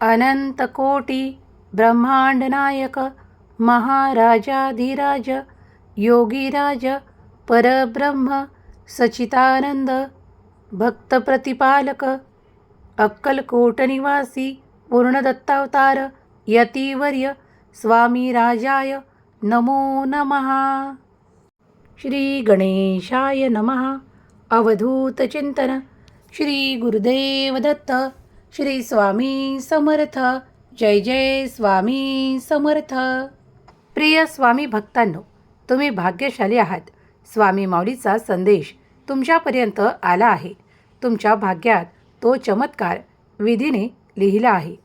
अनंतकोटी ब्रह्मांडनायक महाराजाधिराज योगीराज परब्रह्म सचितानंद भक्तप्रतिपालक अक्कलकोटनिवासी पूर्णदत्तावतार यतिवर्य स्वामी राजाय नमो नमः। श्री गणेशाय नमः। अवधूतचिंतन श्री गुरुदेव दत्त श्री स्वामी समर्थ. जय जय स्वामी समर्थ. प्रिय स्वामी भक्तांनो तुम्ही भाग्यशाली आहात. स्वामी माऊलीचा संदेश तुमच्यापर्यंत आला आहे. तुमच्या भाग्यात तो चमत्कार विधीने लिहिला आहे.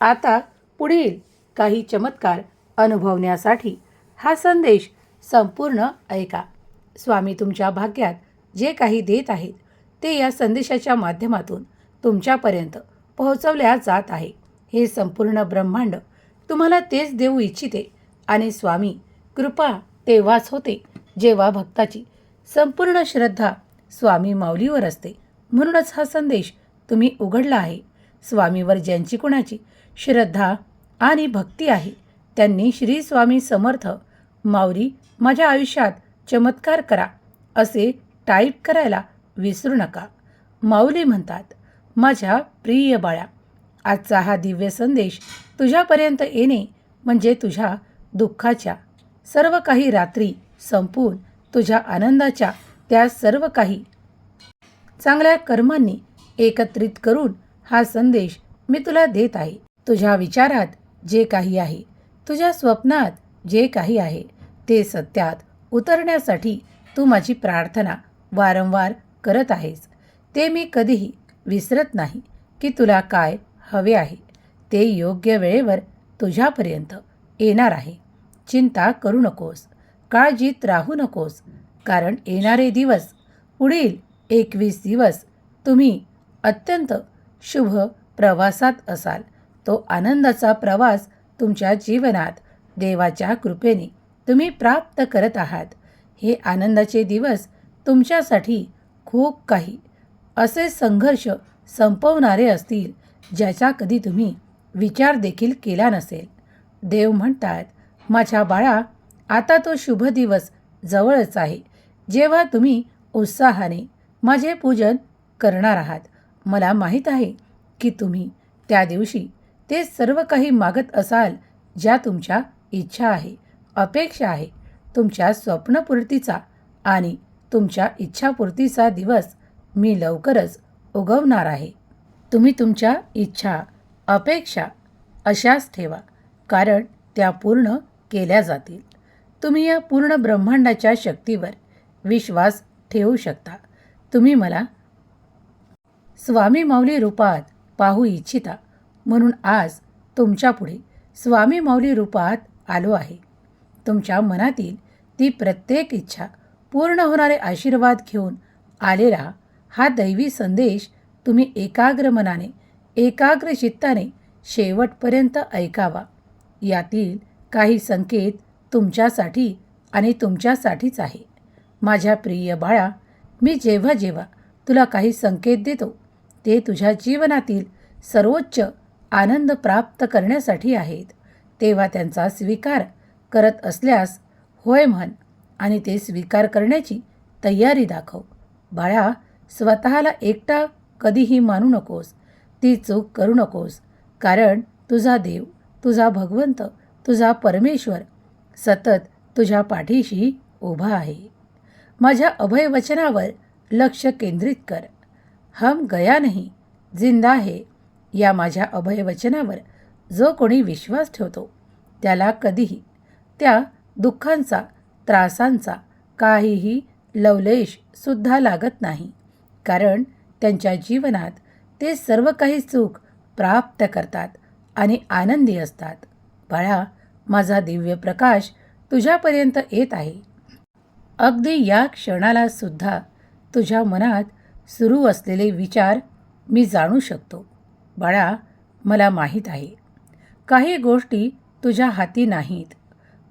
आता पुढील काही चमत्कार अनुभवण्यासाठी हा संदेश संपूर्ण ऐका. स्वामी तुमच्या भाग्यात जे काही देत आहेत ते या संदेशाच्या माध्यमातून तुमच्यापर्यंत पोहोचवल्या जात आहे. हे संपूर्ण ब्रह्मांड तुम्हाला तेच देऊ इच्छिते. आणि स्वामी कृपा तेव्हाच होते जेव्हा भक्ताची संपूर्ण श्रद्धा स्वामी माऊलीवर असते. म्हणूनच हा संदेश तुम्ही उघडला आहे. स्वामीवर ज्यांची कुणाची श्रद्धा आणि भक्ती आहे त्यांनी श्री स्वामी समर्थ माऊली माझ्या आयुष्यात चमत्कार करा असे टाईप करायला विसरू नका. माऊली म्हणतात माझ्या प्रिय बाळा आजचा हा दिव्य संदेश तुझ्यापर्यंत येणे म्हणजे तुझ्या दुःखाच्या सर्व काही रात्री संपून तुझ्या आनंदाच्या त्या सर्व काही. चांगल्या कर्मांनी एकत्रित करून हा संदेश मी तुला देत आहे. तुझ्या विचारात जे काही आहे तुझ्या स्वप्नात जे काही आहे ते सत्यात उतरण्यासाठी तू माझी प्रार्थना वारंवार करत आहेस. ते मी कधीही विसरत नाही की तुला काय हवे आहे. ते योग्य वेळेवर तुझ्यापर्यंत येणार आहे. चिंता करू नकोस. काळजीत राहू नकोस. कारण येणारे दिवस पुढील एकवीस दिवस तुम्ही अत्यंत शुभ प्रवासात असाल. तो आनंदाचा प्रवास तुमच्या जीवनात देवाच्या कृपेने तुम्ही प्राप्त करत आहात. हे आनंदाचे दिवस तुमच्यासाठी खूप काही असे संघर्ष संपवणारे असतील ज्याचा कधी तुम्ही विचार देखील केला नसेल. देव म्हणतात माझ्या बाळा आता तो शुभ दिवस जवळच आहे. जेव्हा तुम्ही उत्साहाने माझे पूजन करणार आहात मला माहीत आहे की तुम्ही त्या दिवशी ते सर्व काही मागत असाल ज्या तुमच्या इच्छा आहे अपेक्षा आहे तुमच्या स्वप्नपूर्तीचा आणि तुमच्या इच्छापूर्तीचा दिवस मी लवकरच उगवणार आहे. तुम्ही तुमच्या इच्छा अपेक्षा अशाच ठेवा कारण त्या पूर्ण केल्या जातील. तुम्ही या पूर्ण ब्रह्मांडाच्या शक्तीवर विश्वास ठेवू शकता. तुम्ही मला स्वामी माऊली रूपात पाहू इच्छिता म्हणून आज तुमच्यापुढे स्वामी माऊली रूपात आलो आहे. तुमच्या मनातील ती प्रत्येक इच्छा पूर्ण होणारे आशीर्वाद घेऊन आलेला हा दैवी संदेश तुम्ही एकाग्र मनाने एकाग्र चित्ताने शेवटपर्यंत ऐकावा. यातील काही संकेत तुमच्यासाठी आणि तुमच्यासाठीच आहे. माझ्या प्रिय बाळा मी जेव्हा जेव्हा तुला काही संकेत देतो ते तुझ्या जीवनातील सर्वोच्च आनंद प्राप्त करण्यासाठी आहेत. तेव्हा त्यांचा स्वीकार करत असल्यास होय म्हण आणि ते स्वीकार करण्याची तयारी दाखव. बाळा स्वतःला एकटा कधीही मानू नकोस. ती चूक करू नकोस. कारण तुझा देव तुझा भगवंत तुझा परमेश्वर सतत तुझ्या पाठीशी उभा आहे. माझ्या अभयवचनावर लक्ष केंद्रित कर. हम गया नाही जिंदा आहे या माझ्या अभयवचनावर जो कोणी विश्वास ठेवतो त्याला कधीही त्या दुःखांचा त्रासांचा काहीही लवलेश सुद्धा लागत नाही. कारण त्यांच्या जीवनात ते सर्व काही सुख प्राप्त करतात आणि आनंदी असतात. बाळा माझा दिव्य प्रकाश तुझ्यापर्यंत येत आहे. अगदी या क्षणाला सुद्धा तुझ्या मनात सुरू असलेले विचार मी जाणू शकतो. बाळा मला माहीत आहे. काही गोष्टी तुझ्या हाती नाहीत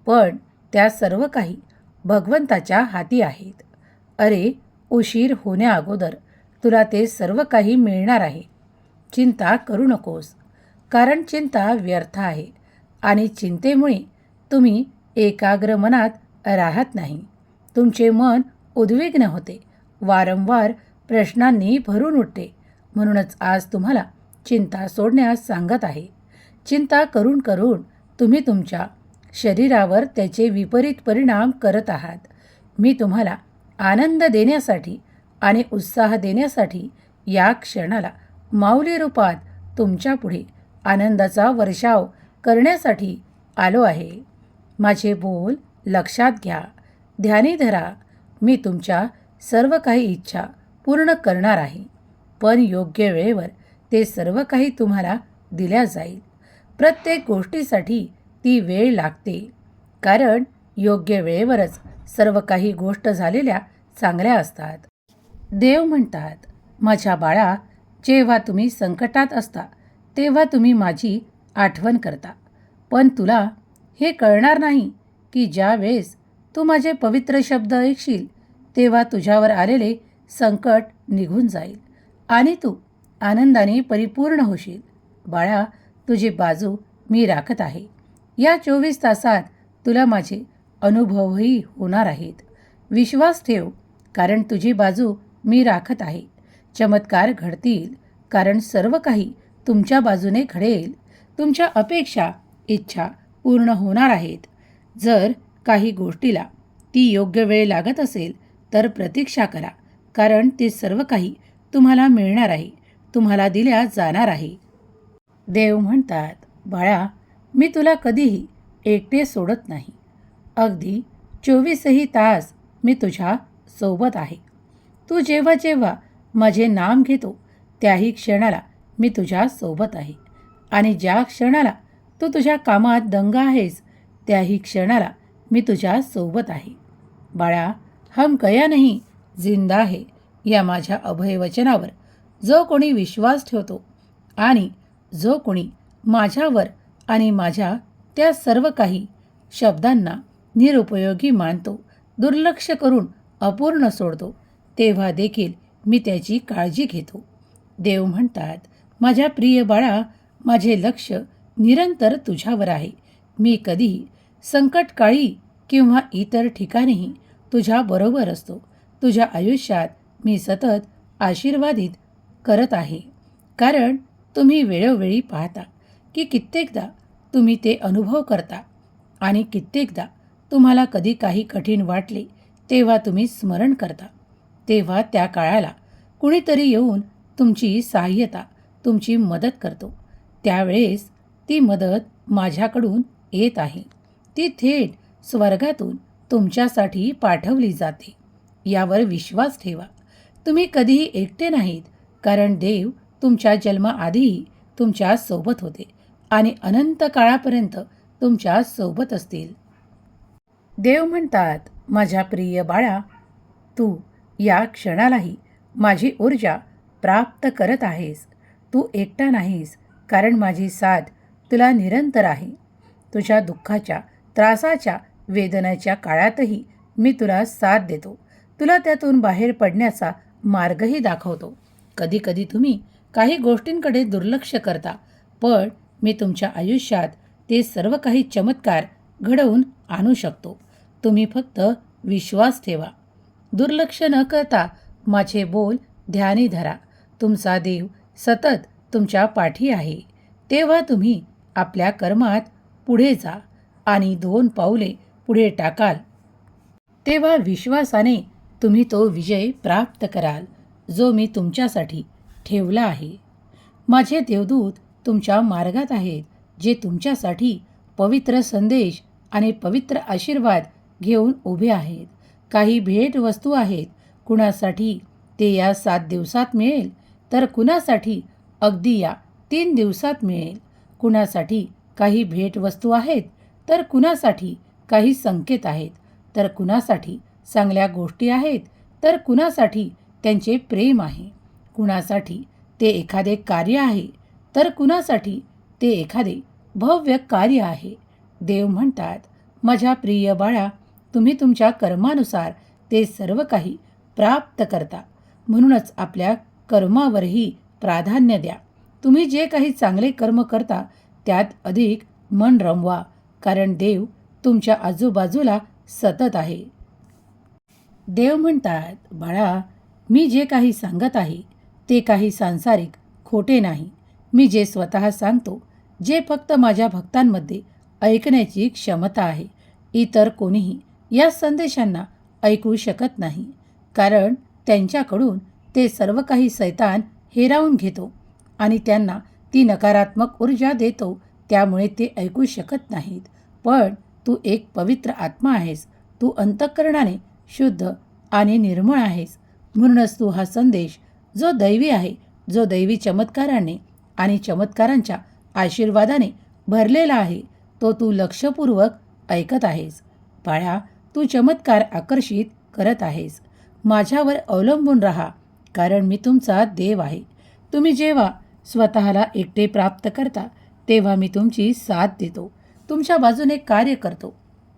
पण त्या सर्व काही भगवंताच्या हाती आहेत. अरे उशीर होण्याअगोदर तुला ते सर्व काही मिळणार आहे. चिंता करू नकोस. कारण चिंता व्यर्थ आहे आणि चिंतेमुळे तुम्ही एकाग्र मनात राहत नाही. तुमचे मन उद्विग्न होते. वारंवार प्रश्नांनी भरून उठते. म्हणूनच आज तुम्हाला चिंता सोडण्यास सांगत आहे. चिंता करून करून तुम्ही तुमच्या शरीरावर त्याचे विपरीत परिणाम करत आहात. मी तुम्हाला आनंद देण्यासाठी आणि उत्साह देण्यासाठी या क्षणाला माऊली रूपात तुमच्यापुढे आनंदाचा वर्षाव करण्यासाठी आलो आहे. माझे बोल लक्षात घ्या. ध्यानी धरा. मी तुमच्या सर्व काही इच्छा पूर्ण करणार आहे. पण योग्य वेळेवर ते सर्व काही तुम्हाला दिल्या जाईल. प्रत्येक गोष्टीसाठी ती वेळ लागते. कारण योग्य वेळेवरच सर्व काही गोष्ट झालेल्या चांगल्या असतात. देव म्हणतात माझ्या बाळा जेव्हा तुम्ही संकटात असता तेव्हा तुम्ही माझी आठवण करता. पण तुला हे कळणार नाही की ज्या वेळेस तू माझे पवित्र शब्द ऐकशील तेव्हा तुझ्यावर आलेले संकट निघून जाईल आणि तू आनंदाने परिपूर्ण होशील. बाळा तुझी बाजू मी राखत आहे. या चोवीस तासात तुला माझे अनुभवही होणार आहेत. विश्वास ठेव कारण तुझी बाजू मी राखत आहे. चमत्कार घडतील. कारण सर्व काही तुमच्या बाजूने घडेल. तुमच्या अपेक्षा इच्छा पूर्ण होणार आहेत. जर काही गोष्टीला ती योग्य वेळ लागत असेल तर प्रतीक्षा करा. कारण ते सर्व काही तुम्हाला मिळणार आहे. तुम्हाला दिल्या जाणार आहे. देव म्हणतात बाळा मी तुला कधीही एकटे सोडत नाही. अगदी चोवीसही तास मी तुझ्या सोबत आहे. तू जेव्हा जेव्हा माझे नाम घेतो त्याही क्षणाला मी तुझ्या सोबत आहे. आणि ज्या क्षणाला तू तुझ्या कामात दंग आहेस त्याही क्षणाला मी तुझ्या सोबत आहे. बाळा हम कया नाही जिंदा आहे या माझ्या अभयवचनावर. जो कोणी विश्वास ठेवतो आणि जो कोणी माझ्यावर आणि माझ्या त्या सर्व काही शब्दांना निरुपयोगी मानतो दुर्लक्ष करून अपूर्ण सोडतो तेव्हा देखील मी त्याची काळजी घेतो. देव म्हणतात माझ्या प्रिय बाळा माझे लक्ष निरंतर तुझ्यावर आहे. मी कधीही संकटकाळी किंवा इतर ठिकाणीही तुझ्याबरोबर असतो. तुझ्या आयुष्यात मी सतत आशीर्वादित करत आहे. कारण तुम्ही वेळोवेळी पाहता की कित्येकदा तुम्ही ते अनुभव करता आणि कित्येकदा तुम्हाला कधी काही कठीण वाटले तेव्हा तुम्ही स्मरण करता. तेव्हा त्या काळाला कुणीतरी येऊन तुमची सहाय्यता तुमची मदत करतो. त्यावेळेस ती मदत माझ्याकडून येत आहे. ती थेट स्वर्गातून तुमच्यासाठी पाठवली जाते. यावर विश्वास ठेवा. तुम्ही कधीही एकटे नाहीत कारण देव तुमच्या जन्माआधीही तुमच्यासोबत होते आणि अनंत काळापर्यंत तुमच्यासोबत असतील. देव म्हणतात माझ्या प्रिय बाळा तू या क्षणालाही माझी ऊर्जा प्राप्त करत आहेस. तू एकटा नाहीस कारण माझी साथ तुला निरंतर आहे. तुझ्या दुःखाच्या त्रासाच्या वेदनाच्या काळातही मी तुला साथ देतो. तुला त्यातून बाहेर पडण्याचा मार्गही दाखवतो. कधीकधी तुम्ही काही गोष्टींकडे दुर्लक्ष करता पण मी तुमच्या आयुष्यात ते सर्व काही चमत्कार घडवून आणू शकतो. तुम्ही फक्त विश्वास ठेवा. दुर्लक्ष न करता माझे बोल ध्यानी धरा. तुमचा देव सतत तुमच्या पाठी आहे. तेव्हा तुम्ही आपल्या कर्मात पुढे जा आणि दोन पाऊले पुढे टाकाल. तेव्हा विश्वासाने तुम्ही तो विजय प्राप्त कराल जो मी तुमच्यासाठी ठेवला आहे. माझे देवदूत तुमच्या मार्गात आहेत जे तुमच्यासाठी पवित्र संदेश आणि पवित्र आशीर्वाद घेऊन उभे आहेत. काही भेट वस्तू आहेत. कुणासाठी ते या सात दिवसात मिळेल? तर कुणासाठी? अगदी या तीन दिवसात मिळेल. कुणासाठी काही भेटवस्तू आहेत? तर कुणासाठी काही संकेत आहेत. तर कुणासाठी चांगल्या गोष्टी आहेत? तर कुणासाठी त्यांचे प्रेम आहे? कुणासाठी ते एखादे कार्य आहे? तर कुणासाठी ते एखादे भव्य कार्य आहे? देव म्हणतात माझ्या प्रिय बाळा तुम्ही तुमच्या कर्मानुसार ते सर्व काही प्राप्त करता. म्हणूनच आपल्या कर्मावरही प्राधान्य द्या. तुम्ही जे काही चांगले कर्म करता त्यात अधिक मन रमवा कारण देव तुमच्या आजूबाजूला सतत आहे. देव म्हणतात बाळा मी जे काही सांगत आहे ते काही सांसारिक खोटे नाही. मी जे स्वतः सांगतो जे फक्त माझ्या भक्तांमध्ये ऐकण्याची क्षमता आहे इतर कोणीही या संदेशांना ऐकू शकत नाही. कारण त्यांच्याकडून ते सर्व काही सैतान हेरावून घेतो आणि त्यांना ती नकारात्मक ऊर्जा देतो त्यामुळे ते ऐकू शकत नाहीत. पण तू एक पवित्र आत्मा आहेस. तू अंतःकरणाने शुद्ध आणि निर्मळ आहेस. म्हणूनच तू हा संदेश जो दैवी आहे जो दैवी चमत्काराने आणि चमत्कारांच्या आशीर्वादाने भरलेला आहे तो तू लक्षपूर्वक ऐकत आहेस. बाळा तू चमत्कार आकर्षित करत आहेस. माझ्यावर अवलंबून राहा कारण मी तुमचा देव आहे. तुम्ही जेव्हा स्वतःला एकटे प्राप्त करता तेव्हा मी तुमची साथ देतो. तुमच्या बाजूने कार्य करतो.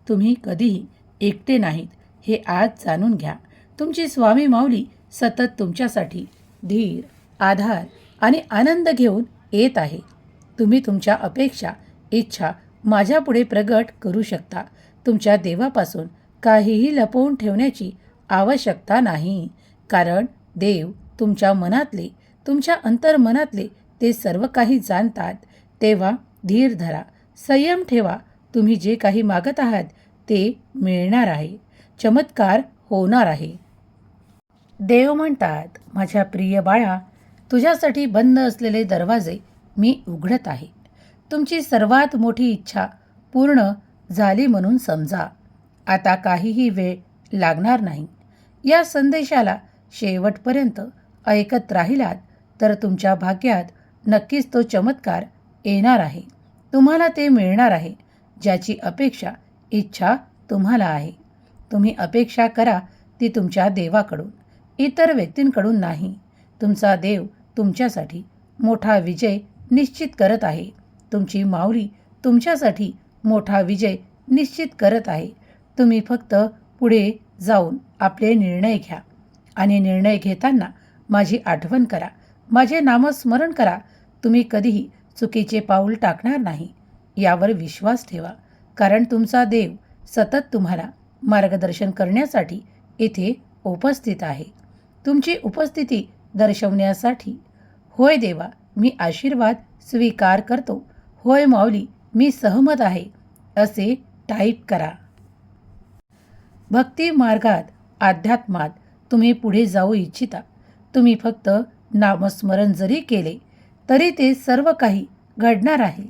तुम्ही कधीही एकटे नाहीत हे आज जाणून घ्या. तुमची स्वामी माऊली सतत तुमच्यासाठी धीर आधार आणि आनंद घेऊन येत आहे. तुम्ही तुमच्या अपेक्षा इच्छा माझ्यापुढे प्रगट करू शकता. तुमच्या देवापासून काहीही लपवून ठेवण्याची आवश्यकता नाही. कारण देव तुमच्या मनातले तुमच्या अंतर्मनातले ते सर्व काही जाणतात. तेव्हा धीर धरा संयम ठेवा. तुम्ही जे काही मागत आहात ते मिळणार आहे. चमत्कार होणार आहे. देव म्हणतात माझ्या प्रिय बाळा तुझ्यासाठी बंद असलेले दरवाजे मी उघडत आहे. तुमची सर्वात मोठी इच्छा पूर्ण झाली म्हणून समजा. आता काहीही वेळ लागणार नाही. या संदेशाला शेवटपर्यंत ऐकत राहिलात तर तुमच्या भाग्यात नक्कीच तो चमत्कार येणार आहे. तुम्हाला ते मिळणार आहे ज्याची अपेक्षा इच्छा तुम्हाला आहे. तुम्ही अपेक्षा करा ती तुमच्या देवाकडून. इतर व्यक्तींकडून नाही. तुमचा देव तुमच्यासाठी मोठा विजय निश्चित करत आहे. तुमची माऊली तुमच्यासाठी मोठा विजय निश्चित करत आहे. तुम्ही फक्त पुढे जाऊन आपले निर्णय घ्या. आणि निर्णय घेताना माझी आठवण करा. माझे नामस्मरण करा. तुम्ही कधीही चुकीचे पाऊल टाकणार नाही. यावर विश्वास ठेवा. कारण तुमचा देव सतत तुम्हाला मार्गदर्शन करण्यासाठी इथे उपस्थित आहे. तुमची उपस्थिती दर्शवण्यासाठी होय देवा मी आशीर्वाद स्वीकार करतो. होय माऊली मी सहमत आहे. असे टाईप करा. भक्ती मार्गात अध्यात्मात तुम्ही पुढे जाऊ इच्छिता. तुम्ही फक्त नामस्मरण जरी केले तरी ते सर्व काही घडणार आहे.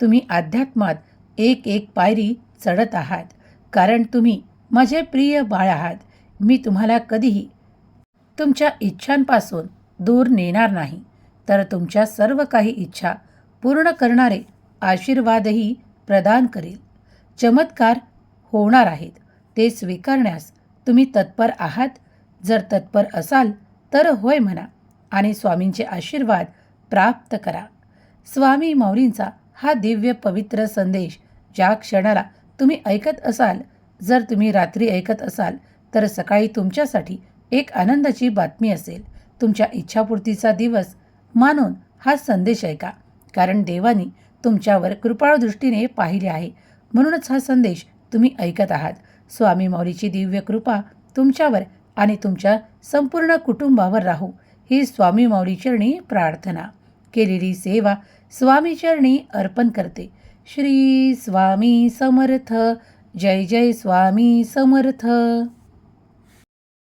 तुम्ही अध्यात्मात एक एक पायरी चढत आहात. कारण तुम्ही माझे प्रिय बाळ आहात. मी तुम्हाला कधीही तुमच्या इच्छांपासून दूर नेणार नाही. तर तुमच्या सर्व काही इच्छा पूर्ण करणारे आशीर्वादही प्रदान करेल. चमत्कार होणार आहेत. ते स्वीकारण्यास तुम्ही तत्पर आहात. जर तत्पर असाल तर होय म्हणा आणि स्वामींचे आशीर्वाद प्राप्त करा. स्वामी माऊलींचा हा दिव्य पवित्र संदेश ज्या क्षणाला तुम्ही ऐकत असाल जर तुम्ही रात्री ऐकत असाल तर सकाळी तुमच्यासाठी एक आनंदाची बातमी असेल. तुमच्या इच्छापूर्तीचा दिवस मानून हा संदेश ऐका कारण देवानी तुमच्यावर कृपाळदृष्टीने पाहिले आहे. म्हणूनच हा संदेश तुम्ही ऐकत आहात. स्वामी माऊलीची दिव्य कृपा तुमच्यावर आणि तुमच्या संपूर्ण कुटुंबावर राहू. ही स्वामी माऊलीचरणी प्रार्थना. केलेली सेवा स्वामी चरणी अर्पण करते. श्री स्वामी समर्थ. जय जय स्वामी समर्थ.